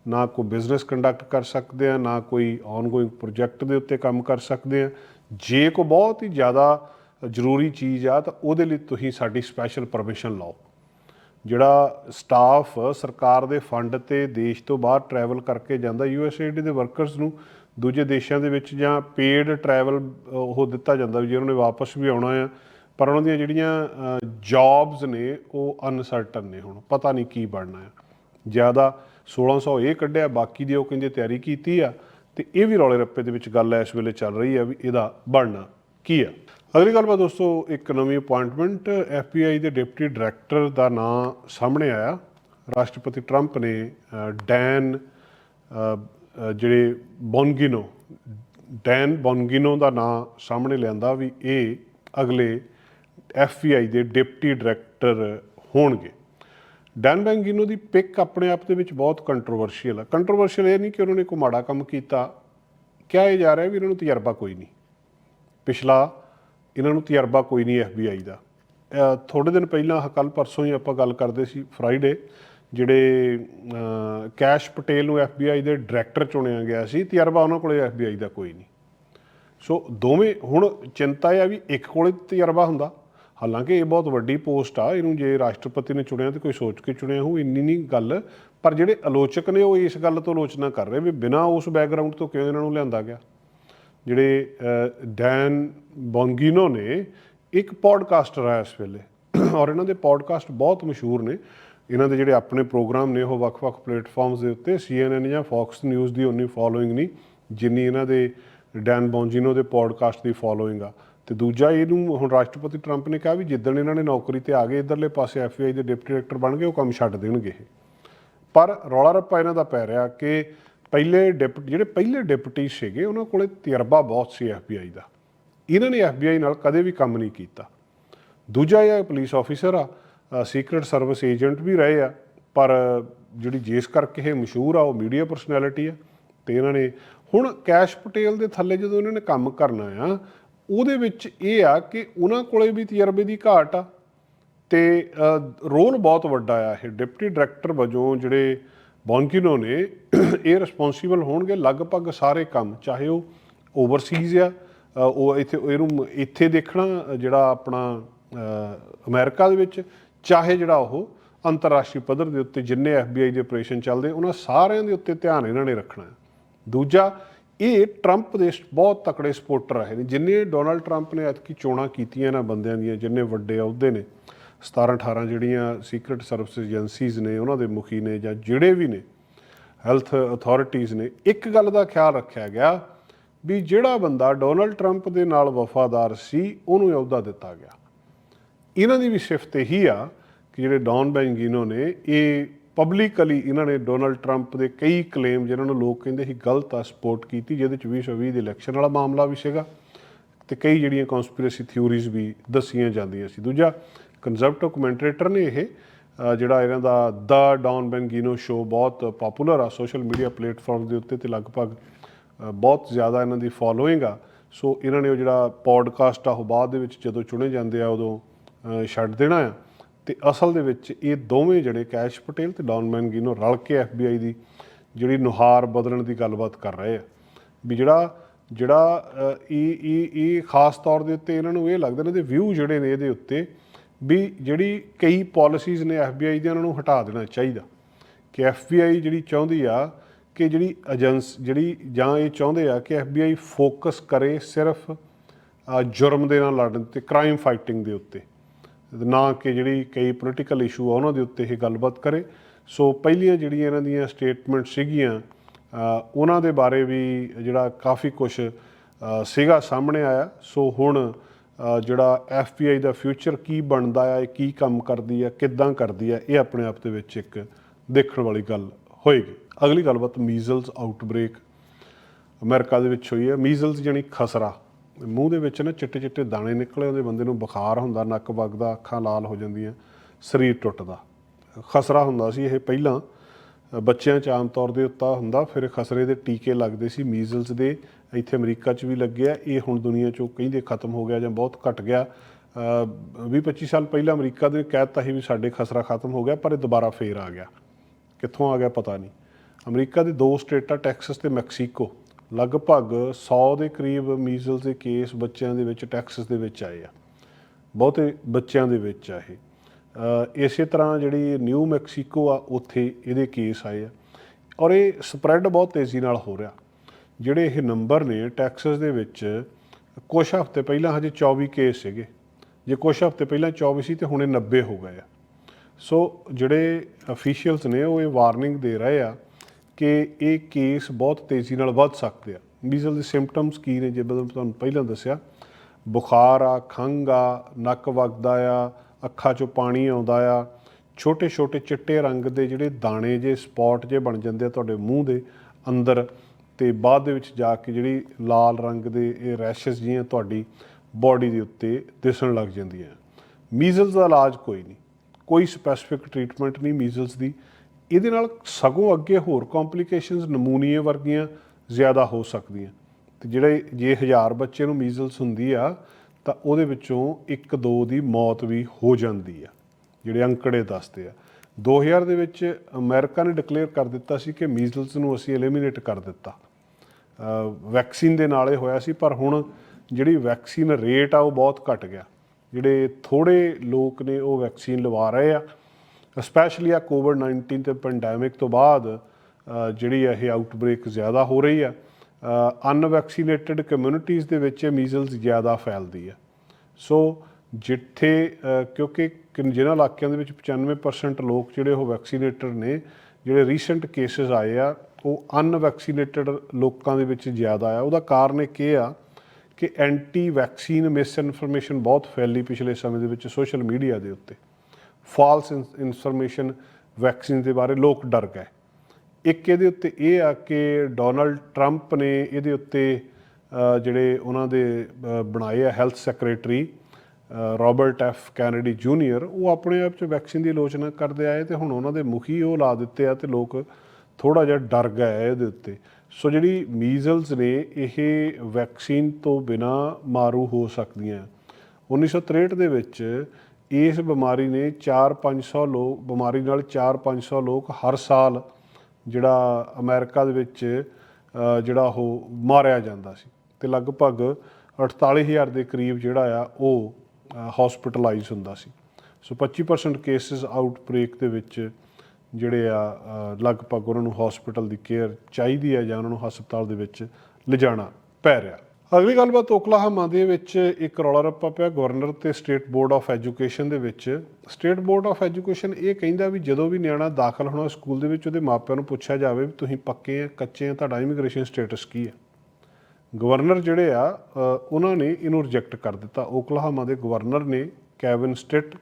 ਨਾ ਕੋਈ ਬਿਜ਼ਨਸ ਕੰਡਕਟ ਕਰ ਸਕਦੇ ਆ, ਨਾ ਕੋਈ ਆਨਗੋਇੰਗ ਪ੍ਰੋਜੈਕਟ ਦੇ ਉੱਤੇ ਕੰਮ ਕਰ ਸਕਦੇ ਆ। ਜੇ ਕੋ ਬਹੁਤ ਹੀ ਜ਼ਿਆਦਾ ਜ਼ਰੂਰੀ ਚੀਜ਼ ਆ, ਤਾਂ ਉਹਦੇ ਲਈ ਤੁਸੀਂ ਸਾਡੀ ਸਪੈਸ਼ਲ ਪਰਮਿਸ਼ਨ ਲਓ। ਜਿਹੜਾ ਸਟਾਫ ਸਰਕਾਰ ਦੇ ਫੰਡ ਤੇ ਦੇਸ਼ ਤੋਂ ਬਾਹਰ ਟਰੈਵਲ ਕਰਕੇ ਜਾਂਦਾ ਯੂਐਸਏਡੀ ਦੇ ਵਰਕਰਸ ਨੂੰ, ਦੂਜੇ ਦੇਸ਼ਾਂ ਦੇ ਵਿੱਚ ਜਾਂ ਪੇਡ ਟਰੈਵਲ ਉਹ ਦਿੱਤਾ ਜਾਂਦਾ ਵੀ ਜੇ ਉਹਨਾਂ ਨੇ ਵਾਪਸ ਵੀ ਆਉਣਾ ਆ, ਪਰ ਉਹਨਾਂ ਦੀਆਂ ਜਿਹੜੀਆਂ ਜੌਬਸ ਨੇ, ਉਹ ਅਨਸਰਟਨ ਨੇ ਹੁਣ, ਪਤਾ ਨਹੀਂ ਕੀ ਬਣਨਾ ਆ। ਜ਼ਿਆਦਾ 1600 ਇਹ ਕੱਢਿਆ, ਬਾਕੀ ਦੀ ਉਹ ਕਹਿੰਦੇ ਤਿਆਰੀ ਕੀਤੀ ਆ। ਤੇ ਇਹ ਵੀ ਰੌਲੇ ਰੱਪੇ ਦੇ ਵਿੱਚ ਗੱਲ ਇਸ ਵੇਲੇ ਚੱਲ ਰਹੀ ਆ ਵੀ ਇਹਦਾ ਬਣਨਾ ਕੀ ਆ। ਅਗਲੀ ਗੱਲ ਬਾ ਦੋਸਤੋ, ਇੱਕ ਨਵੀਂ ਅਪਾਇੰਟਮੈਂਟ FBI ਦੇ ਡਿਪਟੀ ਡਾਇਰੈਕਟਰ ਦਾ ਨਾਮ ਸਾਹਮਣੇ ਆਇਆ। ਰਾਸ਼ਟਰਪਤੀ ਟਰੰਪ ਨੇ ਡੈਨ ਜਿਹੜੇ ਬੋਨਗਿਨੋ, ਡੈਨ ਬੋਨਗਿਨੋ ਦਾ ਨਾਮ ਸਾਹਮਣੇ ਲਿਆਂਦਾ ਵੀ ਇਹ ਅਗਲੇ FBI ਦੇ ਡਿਪਟੀ ਡਾਇਰੈਕਟਰ ਹੋਣਗੇ। ਡੈਨ ਬੈਂਗਿਨੋ ਦੀ ਪਿਕ ਆਪਣੇ ਆਪ ਦੇ ਵਿੱਚ ਬਹੁਤ ਕੰਟਰੋਵਰਸ਼ੀਅਲ ਹੈ ਕੰਟਰੋਵਰਸ਼ੀਅਲ ਇਹ ਨਹੀਂ ਕਿ ਉਹਨਾਂ ਨੇ ਕੋਈ ਮਾੜਾ ਕੰਮ ਕੀਤਾ। ਕਿਹਾ ਇਹ ਜਾ ਰਿਹਾ ਵੀ ਇਹਨਾਂ ਨੂੰ ਤਜਰਬਾ ਕੋਈ ਨਹੀਂ। ਪਿਛਲਾ ਇਹਨਾਂ ਨੂੰ ਤਜਰਬਾ ਕੋਈ ਨਹੀਂ FBI ਦਾ। ਅਹ ਥੋੜੇ ਦਿਨ ਪਹਿਲਾਂ ਕੱਲ ਪਰਸੋਂ ਹੀ ਆਪਾਂ ਗੱਲ ਕਰਦੇ ਸੀ ਫਰਾਈਡੇ ਜਿਹੜੇ ਕੈਸ਼ ਪਟੇਲ ਨੂੰ FBI ਦੇ ਡਾਇਰੈਕਟਰ ਚੁਣਿਆ ਗਿਆ ਸੀ। ਤਜਰਬਾ ਉਹਨਾਂ ਕੋਲੇ FBI ਦਾ ਕੋਈ ਨਹੀਂ। ਸੋ ਦੋਵੇਂ, ਹੁਣ ਚਿੰਤਾ ਇਹ ਆ ਵੀ ਇੱਕ ਕੋਲੇ ਤਜਰਬਾ ਹੁੰਦਾ। ਹਾਲਾਂਕਿ ਇਹ ਬਹੁਤ ਵੱਡੀ ਪੋਸਟ ਆ, ਇਹਨੂੰ ਜੇ ਰਾਸ਼ਟਰਪਤੀ ਨੇ ਚੁਣਿਆ ਤੇ ਕੋਈ ਸੋਚ ਕੇ ਚੁਣਿਆ ਹੋ ਇੰਨੀ ਨਹੀਂ ਗੱਲ। ਪਰ ਜਿਹੜੇ ਆਲੋਚਕ ਨੇ ਉਹ ਇਸ ਗੱਲ ਤੋਂ ਆਲੋਚਨਾ ਕਰ ਰਹੇ ਵੀ ਬਿਨਾਂ ਉਸ ਬੈਕਗ੍ਰਾਉਂਡ ਤੋਂ ਕਿਉਂ ਇਹਨਾਂ ਨੂੰ ਲਿਆਂਦਾ ਗਿਆ? ਜਿਹੜੇ ਡੈਨ ਬੌਂਗੀਨੋ ਨੇ, ਇੱਕ ਪੋਡਕਾਸਟਰ ਆ ਇਸ ਵੇਲੇ, ਔਰ ਇਹਨਾਂ ਦੇ ਪੋਡਕਾਸਟ ਬਹੁਤ ਮਸ਼ਹੂਰ ਨੇ। ਇਹਨਾਂ ਦੇ ਜਿਹੜੇ ਆਪਣੇ ਪ੍ਰੋਗਰਾਮ ਨੇ, ਉਹ ਵੱਖ-ਵੱਖ ਪਲੇਟਫਾਰਮਸ ਦੇ ਉੱਤੇ CNN ਜਾਂ Fox ਨਿਊਜ਼ ਦੀ ਉਨੀ ਫੋਲੋਇੰਗ ਨਹੀਂ, ਜਿੰਨੀ ਇਹਨਾਂ ਦੇ ਡੈਨ ਬੌਂਜੀਨੋ ਦੇ ਪੋਡਕਾਸਟ ਦੀ ਫੋਲੋਇੰਗ ਆ। ਤੇ ਦੂਜਾ ਇਹਨੂੰ ਹੁਣ ਰਾਸ਼ਟਰਪਤੀ ਟਰੰਪ ਨੇ ਕਿਹਾ ਵੀ ਜਿੱਦਣ ਇਹਨਾਂ ਨੇ ਨੌਕਰੀ ਤੇ ਆ ਗਏ, ਇਧਰਲੇ ਪਾਸੇ ਐਫਬੀਆਈ ਦੇ ਡਿਪਟੀ ਡਾਇਰੈਕਟਰ ਬਣ ਗਏ, ਉਹ ਕੰਮ ਛੱਡ ਦੇਣਗੇ ਇਹ। ਪਰ ਰੌਲਾ ਰੱਪਾ ਇਹਨਾਂ ਦਾ ਪੈ ਰਿਹਾ ਕਿ ਪਹਿਲੇ ਡਿਪਟੀ ਜਿਹੜੇ ਪਹਿਲੇ ਡਿਪਟੀ ਸੀਗੇ, ਉਹਨਾਂ ਕੋਲੇ ਤਜਰਬਾ ਬਹੁਤ ਸੀ ਐਫਬੀਆਈ ਦਾ। ਇਹਨਾਂ ਨੇ ਐਫਬੀਆਈ ਨਾਲ ਕਦੇ ਵੀ ਕੰਮ ਨਹੀਂ ਕੀਤਾ। ਦੂਜਾ ਇਹ ਪੁਲਿਸ ਆਫੀਸਰ ਆ ਸੀਕ੍ਰੀਟ ਸਰਵਿਸ ਏਜੰਟ ਵੀ ਰਹੇ ਆ, ਪਰ ਜਿਹੜੀ ਜਿਸ ਕਰਕੇ ਇਹ ਮਸ਼ਹੂਰ ਆ, ਉਹ ਮੀਡੀਆ ਪਰਸਨੈਲਿਟੀ ਆ, ਤੇ ਇਹਨਾਂ ਨੇ ਹੁਣ ਕੈਸ਼ ਪਟੇਲ ਦੇ ਥੱਲੇ ਜਦੋਂ ਇਹਨਾਂ ਨੇ ਕੰਮ ਕਰਨਾ ਆ ਉਹਦੇ ਵਿੱਚ ਇਹ ਆ ਕਿ ਉਹਨਾਂ ਕੋਲੇ ਵੀ ਤਜਰਬੇ ਦੀ ਘਾਟ ਆ ਤੇ ਰੋਲ ਬਹੁਤ ਵੱਡਾ ਆ। ਇਹ ਡਿਪਟੀ ਡਾਇਰੈਕਟਰ ਵਜੋਂ ਜਿਹੜੇ ਬੌਂਕਿਨੋ ਨੇ ਇਹ ਰਿਸਪੌਂਸੀਬਲ ਹੋਣਗੇ ਲਗਭਗ ਸਾਰੇ ਕੰਮ ਚਾਹੇ ਉਹ ਓਵਰਸੀਜ਼ ਆ ਉਹ ਇੱਥੇ ਇਹਨੂੰ ਇੱਥੇ ਦੇਖਣਾ ਜਿਹੜਾ ਆਪਣਾ ਅ, ਅਮਰੀਕਾ ਦੇ ਵਿੱਚ ਚਾਹੇ ਜਿਹੜਾ ਉਹ ਅੰਤਰਰਾਸ਼ਟਰੀ ਪੱਧਰ ਦੇ ਉੱਤੇ ਜਿੰਨੇ ਐਫਬੀਆਈ ਦੇ ਆਪਰੇਸ਼ਨ ਚੱਲਦੇ ਉਹਨਾਂ ਸਾਰਿਆਂ ਦੇ ਉੱਤੇ ਧਿਆਨ ਇਹਨਾਂ ਨੇ ਰੱਖਣਾ। ਦੂਜਾ ਇਹ ਟਰੰਪ ਦੇ ਬਹੁਤ ਤਕੜੇ ਸਪੋਰਟਰ ਰਹੇ ਨੇ ਜਿੰਨੇ ਡੋਨਲਡ ਟਰੰਪ ਨੇ ਐਤਕੀ ਚੋਣਾਂ ਕੀਤੀਆਂ ਇਹਨਾਂ ਬੰਦਿਆਂ ਦੀਆਂ, ਜਿੰਨੇ ਵੱਡੇ ਅਹੁਦੇ ਨੇ। 17 18 ਜਿਹੜੀਆਂ ਸੀਕ੍ਰੀਟ ਸਰਵਿਸ ਏਜੰਸੀਜ਼ ਨੇ, ਉਹਨਾਂ ਦੇ ਮੁਖੀ ਨੇ ਜਾਂ ਜਿਹੜੇ ਵੀ ਨੇ ਹੈਲਥ ਅਥਾਰਟੀਆਂ ਨੇ, ਇੱਕ ਗੱਲ ਦਾ ਖਿਆਲ ਰੱਖਿਆ ਗਿਆ ਵੀ ਜਿਹੜਾ ਬੰਦਾ ਡੋਨਲਡ ਟਰੰਪ ਦੇ ਨਾਲ ਵਫਾਦਾਰ ਸੀ, ਉਹਨੂੰ ਇਹ ਅਹੁਦਾ ਦਿੱਤਾ ਗਿਆ। ਇਹਨਾਂ ਦੀ ਵੀ ਸਿਫਤ ਇਹੀ ਆ ਕਿ ਜਿਹੜੇ ਡੌਨ ਬੈਂਗੀਨੋ ਨੇ, ਇਹ ਪਬਲਿਕਲੀ ਇਹਨਾਂ ਨੇ ਡੋਨਲਡ ਟਰੰਪ ਦੇ ਕਈ ਕਲੇਮ ਜਿਹਨਾਂ ਨੂੰ ਲੋਕ ਕਹਿੰਦੇ ਸੀ ਗਲਤ ਆ ਸਪੋਰਟ ਕੀਤੀ, ਜਿਹਦੇ ਚ 2020 ਦੇ ਇਲੈਕਸ਼ਨ ਵਾਲਾ ਮਾਮਲਾ ਵੀ ਸੀਗਾ ਤੇ ਕਈ ਜਿਹੜੀਆਂ ਕਨਸਪੀਰੇਸੀ ਥਿਊਰੀਜ਼ ਵੀ ਦੱਸੀਆਂ ਜਾਂਦੀਆਂ ਸੀ। ਦੂਜਾ ਕੰਜ਼ਰਵੇਟਿਵ ਕਮੈਂਟੇਟਰ ਨੇ ਇਹ ਜਿਹੜਾ ਇਹਨਾਂ ਦਾ ਦਾ ਡੌਨ ਬੈਂਗੀਨੋ ਸ਼ੋ ਬਹੁਤ ਪਪੂਲਰ ਆ ਸੋਸ਼ਲ ਮੀਡੀਆ ਪਲੇਟਫਾਰਮ ਦੇ ਉੱਤੇ ਤੇ ਲਗਭਗ ਬਹੁਤ ਜ਼ਿਆਦਾ ਇਹਨਾਂ ਦੀ ਫੋਲੋਇੰਗ ਆ। ਸੋ ਇਹਨਾਂ ਨੇ ਉਹ ਜਿਹੜਾ ਪੋਡਕਾਸਟ ਆ, ਉਹ ਬਾਅਦ ਦੇ ਵਿੱਚ ਜਦੋਂ ਚੁਣੇ ਜਾਂਦੇ ਆ, ਉਦੋਂ ਛੱਡ ਦੇਣਾ ਆ। ਤੇ ਅਸਲ ਦੇ ਵਿੱਚ ਇਹ ਦੋਵੇਂ ਜਿਹੜੇ ਕੈਸ਼ ਪਟੇਲ ਤੇ ਡੌਨ ਮੈਨਗੀਨੋ ਰਲ ਕੇ ਐਫਬੀਆਈ ਦੀ ਜਿਹੜੀ ਨੁਹਾਰ ਬਦਲਣ ਦੀ ਗੱਲਬਾਤ ਕਰ ਰਹੇ ਆ। ਵੀ ਜਿਹੜਾ ਜਿਹੜਾ ਇਹ ਇਹ ਇਹ ਖਾਸ ਤੌਰ ਦੇ ਉੱਤੇ ਇਹਨਾਂ ਨੂੰ ਇਹ ਲੱਗਦਾ ਨੇ ਦੇ ਵਿਊ ਜਿਹੜੇ ਨੇ ਇਹਦੇ ਉੱਤੇ ਵੀ ਜਿਹੜੀ ਕਈ ਪਾਲਿਸੀਜ਼ ਨੇ ਐਫਬੀਆਈ ਦੀਆਂ ਉਹਨਾਂ ਨੂੰ ਹਟਾ ਦੇਣਾ ਚਾਹੀਦਾ। ਕਿ ਐਫਬੀਆਈ ਜਿਹੜੀ ਚਾਹੁੰਦੀ ਆ ਕਿ ਜਿਹੜੀ ਏਜੰਸ ਜਿਹੜੀ ਜਾਂ ਇਹ ਚਾਹੁੰਦੇ ਆ ਕਿ ਐਫਬੀਆਈ ਫੋਕਸ ਕਰੇ ਸਿਰਫ ਜੁਰਮ ਦੇ ਨਾਲ ਲੜਨ ਤੇ ਕ੍ਰਾਈਮ ਫਾਈਟਿੰਗ ਦੇ ਉੱਤੇ। ਨਾ ਕਿ ਜਿਹੜੀ ਕਈ ਪੋਲੀਟੀਕਲ ਇਸ਼ੂ ਆ ਉਹਨਾਂ ਦੇ ਉੱਤੇ ਇਹ ਗੱਲਬਾਤ ਕਰੇ। ਸੋ ਪਹਿਲੀਆਂ ਜਿਹੜੀਆਂ ਇਹਨਾਂ ਦੀਆਂ ਸਟੇਟਮੈਂਟ ਸੀਗੀਆਂ ਉਹਨਾਂ ਦੇ ਬਾਰੇ ਵੀ ਜਿਹੜਾ ਕਾਫੀ ਕੁਝ ਸੀਗਾ ਸਾਹਮਣੇ ਆਇਆ। ਸੋ ਹੁਣ ਅ, ਜਿਹੜਾ ਐਫਬੀਆਈ ਦਾ ਫਿਊਚਰ ਕੀ ਬਣਦਾ ਆ ਕੀ ਕੰਮ ਕਰਦੀ ਹੈ ਕਿੱਦਾਂ ਕਰਦੀ ਹੈ ਇਹ ਆਪਣੇ ਆਪ ਦੇ ਵਿੱਚ ਇੱਕ ਦੇਖਣ ਵਾਲੀ ਗੱਲ ਹੋਏਗੀ। ਅਗਲੀ ਗੱਲਬਾਤ ਮੀਜ਼ਲਸ ਆਊਟਬ੍ਰੇਕ ਅਮਰੀਕਾ ਦੇ ਵਿੱਚ ਹੋਈ ਹੈ ਮੀਜ਼ਲਸ ਜਾਨੀ ਖਸਰਾ। ਮੂੰਹ ਦੇ ਵਿੱਚ ਨਾ ਚਿੱਟੇ ਚਿੱਟੇ ਦਾਣੇ ਨਿਕਲੇ, ਉਹਦੇ ਬੰਦੇ ਨੂੰ ਬੁਖਾਰ ਹੁੰਦਾ, ਨੱਕ ਵਗਦਾ, ਅੱਖਾਂ ਲਾਲ ਹੋ ਜਾਂਦੀਆਂ, ਸਰੀਰ ਟੁੱਟਦਾ। ਖਸਰਾ ਹੁੰਦਾ ਸੀ ਇਹ ਪਹਿਲਾਂ। ਬੱਚਿਆਂ 'ਚ ਆਮ ਤੌਰ ਦੇ ਉੱਤਾ ਹੁੰਦਾ, ਫਿਰ ਖਸਰੇ ਦੇ ਟੀਕੇ ਲੱਗਦੇ ਸੀ ਮੀਜ਼ਲਸ ਦੇ, ਇੱਥੇ ਅਮਰੀਕਾ 'ਚ ਵੀ ਲੱਗਿਆ ਇਹ ਹੁਣ ਦੁਨੀਆ 'ਚੋਂ ਕਹਿੰਦੇ ਖਤਮ ਹੋ ਗਿਆ ਜਾਂ ਬਹੁਤ ਘਟ ਗਿਆ। 20-25 ਸਾਲ ਪਹਿਲਾਂ ਅਮਰੀਕਾ ਦੇ ਕਹਿਤਾ ਸੀ ਵੀ ਸਾਡੇ ਖਸਰਾ ਖਤਮ ਹੋ ਗਿਆ, ਪਰ ਇਹ ਦੁਬਾਰਾ ਫੇਰ ਆ ਗਿਆ। ਕਿੱਥੋਂ ਆ ਗਿਆ ਪਤਾ ਨਹੀਂ। ਅਮਰੀਕਾ ਦੇ ਦੋ ਸਟੇਟਾਂ, ਟੈਕਸਸ ਤੇ ਮੈਕਸੀਕੋ। ਲਗਭਗ 100 ਦੇ ਕਰੀਬ ਮੀਜ਼ਲਸ ਦੇ ਕੇਸ ਬੱਚਿਆਂ ਦੇ ਵਿੱਚ, ਟੈਕਸਸ ਦੇ ਵਿੱਚ ਆਏ ਆ। ਬਹੁਤੇ ਬੱਚਿਆਂ ਦੇ ਵਿੱਚ ਆ ਇਹ। ਇਸੇ ਤਰ੍ਹਾਂ ਜਿਹੜੀ ਨਿਊ ਮੈਕਸੀਕੋ ਆ, ਉੱਥੇ ਇਹਦੇ ਕੇਸ ਆਏ ਆ। ਔਰ ਇਹ ਸਪਰੈਡ ਬਹੁਤ ਤੇਜ਼ੀ ਨਾਲ ਹੋ ਰਿਹਾ। ਜਿਹੜੇ ਇਹ ਨੰਬਰ ਨੇ ਟੈਕਸਸ ਦੇ ਵਿੱਚ ਕੁਝ ਹਫ਼ਤੇ ਪਹਿਲਾਂ ਹਜੇ 24 ਕੇਸ ਸੀਗੇ। ਜੇ ਕੁਝ ਹਫ਼ਤੇ ਪਹਿਲਾਂ 24 ਸੀ ਤੇ ਹੁਣੇ 90 ਹੋ ਗਏ ਆ। ਸੋ ਜਿਹੜੇ ਅਫੀਸ਼ੀਅਲਸ ਨੇ, ਉਹ ਇਹ ਵਾਰਨਿੰਗ ਦੇ ਰਹੇ ਆ ਕਿ ਇਹ ਕੇਸ ਬਹੁਤ ਤੇਜ਼ੀ ਨਾਲ ਵੱਧ ਸਕਦੇ ਆ। ਮੀਜ਼ਲ ਦੇ ਸਿੰਪਟਮਸ ਕੀ ਨੇ ਜਿਵੇਂ ਮੈਂ ਤੁਹਾਨੂੰ ਪਹਿਲਾਂ ਦੱਸਿਆ, ਬੁਖਾਰ ਆ, ਖੰਘ ਆ, ਨੱਕ ਵਗਦਾ ਆ, ਅੱਖਾਂ 'ਚੋਂ ਪਾਣੀ ਆਉਂਦਾ ਆ ਛੋਟੇ ਛੋਟੇ ਚਿੱਟੇ ਰੰਗ ਦੇ ਜਿਹੜੇ ਦਾਣੇ ਜੇ ਸਪੌਟ ਜੇ ਬਣ ਜਾਂਦੇ ਆ ਤੁਹਾਡੇ ਮੂੰਹ ਦੇ ਅੰਦਰ, ਤੇ ਬਾਅਦ ਦੇ ਵਿੱਚ ਜਾ ਕੇ ਜਿਹੜੀ ਲਾਲ ਰੰਗ ਦੇ ਇਹ ਰੈਸ਼ਸ ਜੀਆਂ ਤੁਹਾਡੀ ਬਾਡੀ ਦੇ ਉੱਤੇ ਦਿਸਣ ਲੱਗ ਜਾਂਦੀਆਂ। ਮੀਜ਼ਲਸ ਦਾ ਇਲਾਜ ਕੋਈ ਨਹੀਂ। ਕੋਈ ਸਪੈਸੀਫਿਕ ਟ੍ਰੀਟਮੈਂਟ ਨਹੀਂ ਮੀਜ਼ਲਸ ਦੀ। ਇਹਦੇ ਨਾਲ ਸਗੋਂ ਅੱਗੇ ਹੋਰ ਕੰਪਲਿਕੇਸ਼ਨਸ ਨਮੂਨੀਏ ਵਰਗੀਆਂ ਜ਼ਿਆਦਾ ਹੋ ਸਕਦੀਆਂ। ਤੇ ਜਿਹੜੇ ਜੇ ਹਜ਼ਾਰ ਬੱਚੇ ਨੂੰ ਮੀਜ਼ਲਸ ਹੁੰਦੀ ਆ, ਤਾਂ ਉਹਦੇ ਵਿੱਚੋਂ ਇੱਕ ਦੋ ਦੀ ਮੌਤ ਵੀ ਹੋ ਜਾਂਦੀ ਆ, ਜਿਹੜੇ ਅੰਕੜੇ ਦੱਸਦੇ ਆ। 2000 ਦੇ ਵਿੱਚ ਅਮਰੀਕਾ ਨੇ ਡਿਕਲੇਅਰ ਕਰ ਦਿੱਤਾ ਸੀ ਕਿ ਮੀਜ਼ਲਸ ਨੂੰ ਅਸੀਂ ਐਲੀਮੀਨੇਟ ਕਰ ਦਿੱਤਾ। ਵੈਕਸੀਨ ਦੇ ਨਾਲ ਇਹ ਹੋਇਆ ਸੀ, ਪਰ ਹੁਣ ਜਿਹੜੀ ਵੈਕਸੀਨ ਰੇਟ ਆ ਉਹ ਬਹੁਤ ਘਟ ਗਿਆ। ਜਿਹੜੇ ਥੋੜੇ ਲੋਕ ਨੇ ਉਹ ਵੈਕਸੀਨ ਲਵਾ ਰਹੇ ਆ ਸਪੈਸ਼ਲੀ ਆ ਕੋਵਿਡ-19 ਤੇ ਪੈਂਡੈਮਿਕ ਤੋਂ ਬਾਅਦ ਅ, ਜਿਹੜੀ ਇਹ ਆਊਟਬ੍ਰੇਕ ਜ਼ਿਆਦਾ ਹੋ ਰਹੀ ਆ ਅਨਵੈਕਸੀਨੇਟਿਡ ਕਮਿਊਨਿਟੀਜ਼ ਦੇ ਵਿੱਚ ਇਹ ਮੀਜ਼ਲਸ ਜ਼ਿਆਦਾ ਫੈਲਦੀ ਆ। ਸੋ ਜਿੱਥੇ ਕਿਉਂਕਿ ਕਿਨ- ਜਿਨ੍ਹਾਂ ਇਲਾਕਿਆਂ ਦੇ ਵਿੱਚ 95% ਲੋਕ ਜਿਹੜੇ ਉਹ ਵੈਕਸੀਨੇਟਡ ਨੇ ਜਿਹੜੇ ਰੀਸੈਂਟ ਕੇਸਿਸ ਆਏ ਆ ਉਹ ਅਨਵੈਕਸੀਨੇਟਡ ਲੋਕਾਂ ਦੇ ਵਿੱਚ ਜ਼ਿਆਦਾ ਆ। ਉਹਦਾ ਕਾਰਨ ਇੱਕ ਇਹ ਆ ਕਿ ਐਂਟੀ ਵੈਕਸੀਨ ਮਿਸ ਇਨਫੋਰਮੇਸ਼ਨ ਬਹੁਤ ਫੈਲੀ ਪਿਛਲੇ ਸਮੇਂ ਦੇ ਵਿੱਚ ਸੋਸ਼ਲ ਮੀਡੀਆ ਦੇ ਉੱਤੇ। ਫਾਲਸ ਇਨਫੋਰਮੇਸ਼ਨ ਵੈਕਸੀਨ ਦੇ ਬਾਰੇ ਲੋਕ ਡਰ ਗਏ। ਇੱਕ ਇਹਦੇ ਉੱਤੇ ਇਹ ਆ ਕਿ ਡੋਨਲਡ ਟਰੰਪ ਨੇ ਇਹਦੇ ਉੱਤੇ ਜਿਹੜੇ ਉਹਨਾਂ ਦੇ ਬਣਾਏ ਆ health secretary Robert F Kennedy junior, ਉਹ ਆਪਣੇ ਆਪ ਚ ਵੈਕਸੀਨ ਦੀ ਆਲੋਚਨਾ ਕਰਦੇ ਆਏ ਤੇ ਹੁਣ ਉਹਨਾਂ ਦੇ ਮੁਖੀ ਉਹ ਲਾ ਦਿੱਤੇ ਆ ਤੇ ਲੋਕ ਥੋੜਾ ਜਿਹਾ ਡਰ ਗਏ ਇਹਦੇ ਉੱਤੇ। ਸੋ ਜਿਹੜੀ ਮੀਜ਼ਲਸ ਨੇ, ਇਹ ਵੈਕਸੀਨ ਤੋਂ ਬਿਨਾ ਮਾਰੂ ਹੋ ਸਕਦੀਆਂ। 1963 ਦੇ ਵਿੱਚ ਇਸ ਬਿਮਾਰੀ ਨੇ 4-500 ਲੋਕ ਬਿਮਾਰੀ ਨਾਲ 4-500 ਲੋਕ ਹਰ ਸਾਲ ਜਿਹੜਾ ਅਮਰੀਕਾ ਦੇ ਵਿੱਚ ਜਿਹੜਾ ਉਹ ਮਾਰਿਆ ਜਾਂਦਾ ਸੀ। ਤੇ ਲਗਭਗ 48000 ਦੇ ਕਰੀਬ ਜਿਹੜਾ ਆ, ਉਹ ਹਸਪੀਟਲਾਈਜ਼ ਹੁੰਦਾ ਸੀ। ਸੋ 25% ਕੇਸਿਸ ਆਊਟਬ੍ਰੇਕ ਦੇ ਵਿੱਚ ਜਿਹੜੇ ਆ ਲਗਭਗ ਉਹਨਾਂ ਨੂੰ ਹਸਪੀਟਲ ਦੀ ਕੇਅਰ ਚਾਹੀਦੀ ਹੈ ਜਾਂ ਉਹਨਾਂ ਨੂੰ ਹਸਪਤਾਲ ਦੇ ਵਿੱਚ ਲਿਜਾਣਾ ਪੈ ਰਿਹਾ। ਅਗਲੀ ਗੱਲਬਾਤ ਓਕਲਾਹਾਮਾ ਦੇ ਵਿੱਚ ਇੱਕ ਰੌਲਾ ਰੱਪਾ ਪਿਆ। ਗਵਰਨਰ ਤੇ ਸਟੇਟ ਬੋਰਡ ਆਫ ਐਜੂਕੇਸ਼ਨ ਦੇ ਵਿੱਚ ਸਟੇਟ ਬੋਰਡ ਆਫ ਐਜੂਕੇਸ਼ਨ ਇਹ ਕਹਿੰਦਾ ਵੀ ਜਦੋਂ ਵੀ ਨਿਆਣਾ ਦਾਖਲ ਹੋਣਾ ਸਕੂਲ ਦੇ ਵਿੱਚ, ਉਹਦੇ ਮਾਪਿਆਂ ਨੂੰ ਪੁੱਛਿਆ ਜਾਵੇ ਵੀ ਤੁਸੀਂ ਪੱਕੇ ਆ, ਕੱਚੇ ਆ, ਤੁਹਾਡਾ ਇਮੀਗ੍ਰੇਸ਼ਨ ਸਟੇਟਸ ਕੀ ਹੈ ਗਵਰਨਰ ਜਿਹੜੇ ਆ ਉਹਨਾਂ ਨੇ ਇਹਨੂੰ ਰਿਜੈਕਟ ਕਰ ਦਿੱਤਾ। ਓਕਲਾਹਾਮਾ ਦੇ ਗਵਰਨਰ ਨੇ ਕੈਵਨ ਸਟਿਟ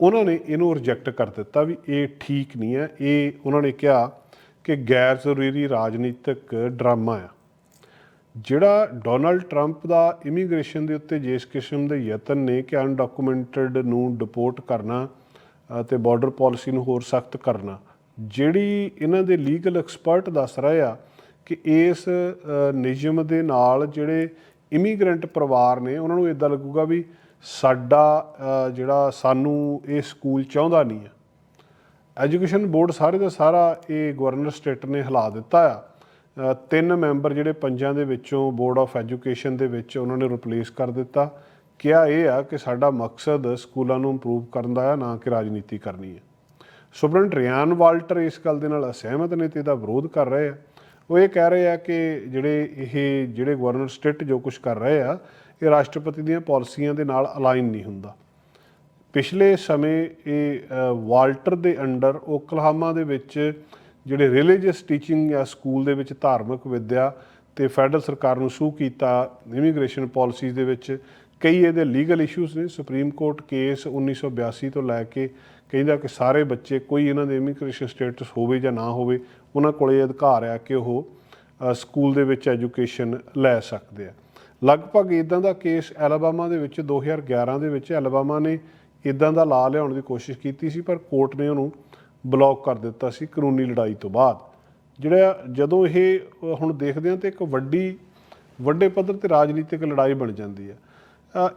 ਉਹਨਾਂ ਨੇ ਇਹਨੂੰ ਰਿਜੈਕਟ ਕਰ ਦਿੱਤਾ ਵੀ ਇਹ ਠੀਕ ਨਹੀਂ ਹੈ ਇਹ, ਉਹਨਾਂ ਨੇ ਕਿਹਾ ਕਿ ਗੈਰ ਜ਼ਰੂਰੀ ਰਾਜਨੀਤਿਕ ਡਰਾਮਾ ਆ। ਜਿਹੜਾ ਡੋਨਲਡ ਟਰੰਪ ਦਾ ਇਮੀਗ੍ਰੇਸ਼ਨ ਦੇ ਉੱਤੇ ਜਿਸ ਕਿਸਮ ਦੇ ਯਤਨ ਨੇ ਕਿ ਅਨਡਾਕੂਮੈਂਟਡ ਨੂੰ ਡਿਪੋਰਟ ਕਰਨਾ ਅ, ਤੇ ਬਾਰਡਰ ਪਾਲਿਸੀ ਨੂੰ ਹੋਰ ਸਖਤ ਕਰਨਾ ਜਿਹੜੀ ਇਹਨਾਂ ਦੇ ਲੀਗਲ ਐਕਸਪਰਟ ਦੱਸ ਰਹੇ ਆ ਕਿ ਇਸ ਨਿਯਮ ਦੇ ਨਾਲ ਜਿਹੜੇ ਇਮੀਗ੍ਰੈਂਟ ਪਰਿਵਾਰ ਨੇ ਉਹਨਾਂ ਨੂੰ ਇਦਾਂ ਲੱਗੂਗਾ ਵੀ ਸਾਡਾ ਜਿਹੜਾ ਸਾਨੂੰ ਇਹ ਸਕੂਲ ਚਾਹੁੰਦਾ ਨਹੀਂ ਆ। ਐਜੂਕੇਸ਼ਨ ਬੋਰਡ ਸਾਰੇ ਦਾ ਸਾਰਾ ਇਹ ਗਵਰਨਰ ਸਟੇਟ ਨੇ ਹਿਲਾ ਦਿੱਤਾ ਆ। ਤਿੰਨ ਮੈਂਬਰ ਜਿਹੜੇ ਪੰਜਾਂ ਦੇ ਵਿੱਚੋਂ ਬੋਰਡ ਆਫ ਐਜੂਕੇਸ਼ਨ ਦੇ ਵਿੱਚ ਉਹਨਾਂ ਨੇ ਰਿਪਲੇਸ ਕਰ ਦਿੱਤਾ। ਕਿਹਾ ਇਹ ਆ ਕਿ ਸਾਡਾ ਮਕਸਦ ਸਕੂਲਾਂ ਨੂੰ ਇੰਪਰੂਵ ਕਰਨ ਦਾ ਆ, ਨਾ ਕਿ ਰਾਜਨੀਤੀ ਕਰਨੀ ਹੈ ਸੁਪਰਡੈਂਟ ਰਿਆਨ ਵਾਲਟਰ ਇਸ ਗੱਲ ਦੇ ਨਾਲ ਅਸਹਿਮਤ ਨੇ ਤੇ ਇਹਦਾ ਵਿਰੋਧ ਕਰ ਰਹੇ ਆ। ਉਹ ਇਹ ਕਹਿ ਰਹੇ ਆ ਕਿ ਜਿਹੜੇ ਇਹ, ਜਿਹੜੇ ਗਵਰਨਰ ਸਟੇਟ ਜੋ ਕੁਝ ਕਰ ਰਹੇ ਆ, ਇਹ ਰਾਸ਼ਟਰਪਤੀ ਦੀਆਂ ਪਾਲਿਸੀਆਂ ਦੇ ਨਾਲ ਅਲਾਈਨ ਨਹੀਂ ਹੁੰਦਾ। ਪਿਛਲੇ ਸਮੇਂ ਇਹ ਵਾਲਟਰ ਦੇ ਅੰਡਰ ਓਕਲਾਹਾਮਾ ਦੇ ਵਿੱਚ ਜਿਹੜੇ ਰਿਲੀਜੀਅਸ ਟੀਚਿੰਗ ਆ ਸਕੂਲ ਦੇ ਵਿੱਚ ਧਾਰਮਿਕ ਵਿੱਦਿਆ ਤੇ ਫੈਡਰਲ ਸਰਕਾਰ ਨੂੰ ਸੂ ਕੀਤਾ ਇਮੀਗ੍ਰੇਸ਼ਨ ਪਾਲਿਸੀਜ਼ ਦੇ ਵਿੱਚ, ਕਈ ਇਹਦੇ ਲੀਗਲ ਇਸ਼ੂਜ਼ ਨੇ ਸੁਪਰੀਮ ਕੋਰਟ ਕੇਸ 1982 ਤੋਂ ਲੈ ਕੇ ਕਹਿੰਦਾ ਕਿ ਸਾਰੇ ਬੱਚੇ, ਕੋਈ ਇਹਨਾਂ ਦੇ ਇਮੀਗ੍ਰੇਸ਼ਨ ਸਟੇਟਸ ਹੋਵੇ ਜਾਂ ਨਾ ਹੋਵੇ, ਉਹਨਾਂ ਕੋਲੇ ਇਹ ਅਧਿਕਾਰ ਆ ਕਿ ਉਹ ਸਕੂਲ ਦੇ ਵਿੱਚ ਐਜੂਕੇਸ਼ਨ ਲੈ ਸਕਦੇ ਆ। ਲਗਭਗ ਇਦਾਂ ਦਾ ਕੇਸ ਐਲਬਾਮਾ ਦੇ ਵਿੱਚ 2011 ਦੇ ਵਿੱਚ ਐਲਬਾਮਾ ਨੇ ਇਦਾਂ ਦਾ ਲਾ ਲਿਆਉਣ ਦੀ ਕੋਸ਼ਿਸ਼ ਕੀਤੀ ਸੀ, ਪਰ ਕੋਰਟ ਨੇ ਉਹਨੂੰ ਬਲੌਕ ਕਰ ਦਿੱਤਾ ਸੀ ਕਾਨੂੰਨੀ ਲੜਾਈ ਤੋਂ ਬਾਅਦ। ਜਿਹੜਾ ਜਦੋਂ ਇਹ ਹੁਣ ਦੇਖਦੇ ਹਾਂ ਤੇ ਇੱਕ ਵੱਡੀ, ਵੱਡੇ ਪੱਧਰ ਤੇ ਰਾਜਨੀਤਿਕ ਲੜਾਈ ਬਣ ਜਾਂਦੀ ਹੈ।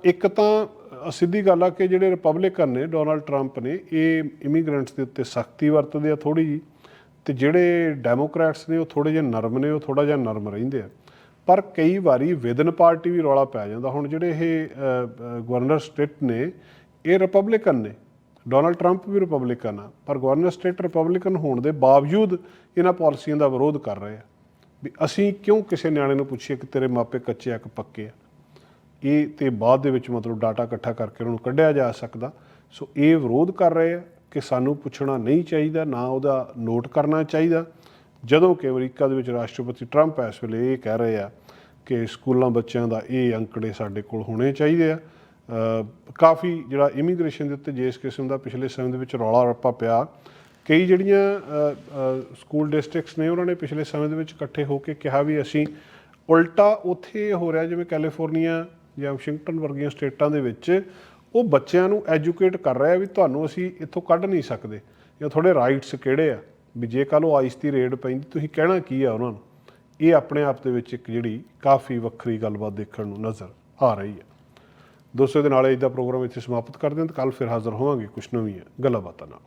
ਇੱਕ ਤਾਂ ਸਿੱਧੀ ਗੱਲ ਆ ਕਿ ਜਿਹੜੇ ਰਿਪਬਲਿਕਨ ਨੇ ਡੋਨਾਲਡ ਟਰੰਪ ਨੇ, ਇਹ ਇਮੀਗ੍ਰੈਂਟਸ ਦੇ ਉੱਤੇ ਸਖਤੀ ਵਰਤਦੇ ਆ ਥੋੜੀ ਜੀ ਤੇ ਜਿਹੜੇ ਡੈਮੋਕ੍ਰੈਟਸ ਨੇ, ਉਹ ਥੋੜੇ ਜਿਹਾ ਨਰਮ ਨੇ, ਉਹ ਥੋੜਾ ਜਿਹਾ ਨਰਮ ਰਹਿੰਦੇ ਆ। ਪਰ ਕਈ ਵਾਰੀ ਵਿਦਨ ਪਾਰਟੀ ਵੀ ਰੌਲਾ ਪੈ ਜਾਂਦਾ। ਹੁਣ ਜਿਹੜੇ ਇਹ ਗਵਰਨਰ ਸਟੇਟ ਨੇ, ਇਹ ਰਿਪਬਲਿਕਨ ਨੇ ਡੋਨਲਡ ਟਰੰਪ ਵੀ ਰਿਪਬਲਿਕਨ ਆ, ਪਰ ਗਵਰਨਰ ਸਟੇਟ ਰਿਪਬਲਿਕਨ ਹੋਣ ਦੇ ਬਾਵਜੂਦ ਇਹਨਾਂ ਪਾਲਿਸੀਆਂ ਦਾ ਵਿਰੋਧ ਕਰ ਰਹੇ ਆ। ਵੀ ਅਸੀਂ ਕਿਉਂ ਕਿਸੇ ਨਿਆਣੇ ਨੂੰ ਪੁੱਛੀਏ ਕਿ ਤੇਰੇ ਮਾਪੇ ਕੱਚੇ ਆ ਕਿ ਪੱਕੇ ਆ? ਇਹ ਤੇ ਬਾਅਦ ਦੇ ਵਿੱਚ ਮਤਲਬ ਡਾਟਾ ਇਕੱਠਾ ਕਰਕੇ ਉਹਨਾਂ ਨੂੰ ਕੱਢਿਆ ਜਾ ਸਕਦਾ। ਸੋ ਇਹ ਵਿਰੋਧ ਕਰ ਰਹੇ ਆ ਕਿ ਸਾਨੂੰ ਪੁੱਛਣਾ ਨਹੀਂ ਚਾਹੀਦਾ, ਨਾ ਉਹਦਾ ਨੋਟ ਕਰਨਾ ਚਾਹੀਦਾ। ਜਦੋਂ ਕਿ ਅਮਰੀਕਾ ਦੇ ਵਿੱਚ ਰਾਸ਼ਟਰਪਤੀ ਟਰੰਪ ਇਸ ਵੇਲੇ ਇਹ ਕਹਿ ਰਹੇ ਆ ਕਿ ਸਕੂਲਾਂ ਬੱਚਿਆਂ ਦਾ ਇਹ ਅੰਕੜੇ ਸਾਡੇ ਕੋਲ ਹੋਣੇ ਚਾਹੀਦੇ ਆ। ਕਾਫੀ ਜਿਹੜਾ ਇਮੀਗ੍ਰੇਸ਼ਨ ਦੇ ਉੱਤੇ ਜਿਸ ਕਿਸਮ ਦਾ ਪਿਛਲੇ ਸਮੇਂ ਦੇ ਵਿੱਚ ਰੌਲਾ ਰੱਪਾ ਪਿਆ। ਕਈ ਜਿਹੜੀਆਂ ਸਕੂਲ ਡਿਸਟ੍ਰਿਕਟਸ ਨੇ ਉਹਨਾਂ ਨੇ ਪਿਛਲੇ ਸਮੇਂ ਦੇ ਵਿੱਚ ਇਕੱਠੇ ਹੋ ਕੇ ਕਿਹਾ ਵੀ ਅਸੀਂ ਉਲਟਾ ਉੱਥੇ ਹੋ ਰਿਹਾ ਜਿਵੇਂ ਕੈਲੀਫੋਰਨੀਆ ਜਾਂ ਵਾਸ਼ਿੰਗਟਨ ਵਰਗੀਆਂ ਸਟੇਟਾਂ ਦੇ ਵਿੱਚ, ਉਹ ਬੱਚਿਆਂ ਨੂੰ ਐਜੂਕੇਟ ਕਰ ਰਿਹਾ ਵੀ ਤੁਹਾਨੂੰ ਅਸੀਂ ਇੱਥੋਂ ਕੱਢ ਨਹੀਂ ਸਕਦੇ ਜਾਂ ਤੁਹਾਡੇ ਰਾਈਟਸ ਕਿਹੜੇ ਆ? ਵੀ ਜੇ ਕੱਲ ਉਹ ਆਈਸ ਦੀ ਰੇਡ ਪੈਂਦੀ, ਤੁਸੀਂ ਕਹਿਣਾ ਕੀ ਆ ਉਹਨਾਂ ਨੂੰ? ਇਹ ਆਪਣੇ ਆਪ ਦੇ ਵਿੱਚ ਇੱਕ ਜਿਹੜੀ ਕਾਫੀ ਵੱਖਰੀ ਗੱਲਬਾਤ ਦੇਖਣ ਨੂੰ ਨਜ਼ਰ ਆ ਰਹੀ ਹੈ। ਦੋਸਤੋ ਦੇ ਨਾਲ ਅੱਜ ਦਾ ਪ੍ਰੋਗਰਾਮ ਇੱਥੇ ਸਮਾਪਤ ਕਰਦੇ ਹਾਂ ਤੇ ਕੱਲ ਫਿਰ ਹਾਜ਼ਰ ਹੋਵਾਂਗੇ ਕੁਝ ਨਵੀਆਂ ਗੱਲਾਂ ਬਾਤਾਂ ਨਾਲ।